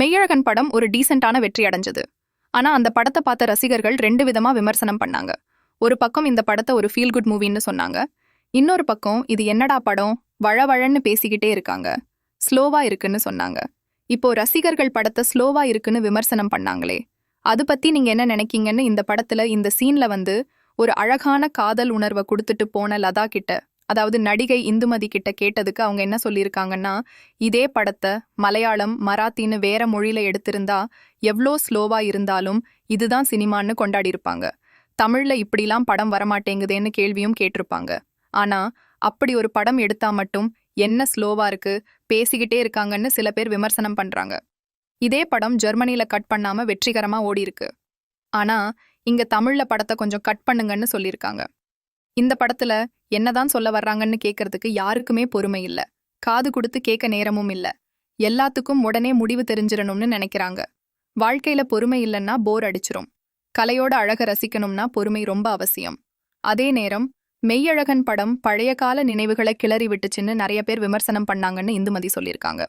மெய்யழகன் படம் ஒரு டீசெண்டான வெற்றி அடைஞ்சது. ஆனா அந்த படத்தை பார்த்த ரசிகர்கள் ரெண்டு விதமா விமர்சனம் பண்ணாங்க. ஒரு பக்கம் இந்த படத்தை ஒரு ஃபீல் குட் மூவின்னு சொன்னாங்க. இன்னொரு பக்கம் இது என்னடா படம்? வழவழன்னு பேசிக்கிட்டே இருக்காங்க. ஸ்லோவா இருக்குன்னு சொன்னாங்க. இப்போ ரசிகர்கள் படத்தை ஸ்லோவா இருக்குன்னு விமர்சனம் பண்ணாங்களே. அது பத்தி நீங்க என்ன நினைக்கீங்கன்னு இந்த படத்துல இந்த சீன்ல வந்து ஒரு அழகான காதல் உணர்வை கொடுத்துட்டு போன லதா கிட்ட அதாவது நடிகை இந்துமதி கிட்ட கேட்டதுக்கு அவங்க என்ன சொல்லியிருக்காங்கன்னா இதே படத்தை மலையாளம் மராத்தின்னு வேற மொழியில எடுத்திருந்தா எவ்ளோ ஸ்லோவா இருந்தாலும் இதுதான் சினிமான்னு கொண்டாடியிருப்பாங்க. தமிழ்ல இப்படிலாம் படம் வரமாட்டேங்குதேன்னு கேள்வியும் கேட்டிருப்பாங்க. ஆனா அப்படி ஒரு படம் எடுத்தா மட்டும் என்ன ஸ்லோவா இருக்கு பேசிக்கிட்டே இருக்காங்கன்னு சில பேர் விமர்சனம் பண்றாங்க. இதே படம் ஜெர்மனில கட் பண்ணாம வெற்றிகரமா ஓடி இருக்கு ஆனா இங்க தமிழ்ல படத்தை கொஞ்சம் கட் பண்ணுங்கன்னு சொல்லியிருக்காங்க. இந்த படத்துல என்னதான் சொல்ல வர்றாங்கன்னு கேட்கறதுக்கு யாருக்குமே பொறுமை இல்ல. காது கொடுத்து கேட்க நேரமும் இல்ல. எல்லாத்துக்கும் உடனே முடிவு தெரிஞ்சிடணும்னு நினைக்கிறாங்க. வாழ்க்கையில பொறுமை இல்லைன்னா போர் அடிச்சிரும். கலையோட அழக ரசிக்கணும்னா பொறுமை ரொம்ப அவசியம். அதே நேரம் மெய்யழகன் படம் பழைய கால நினைவுகளை கிளறி விட்டுச்சுன்னு நிறைய பேர் விமர்சனம் பண்ணாங்கன்னு இந்துமதி சொல்லியிருக்காங்க.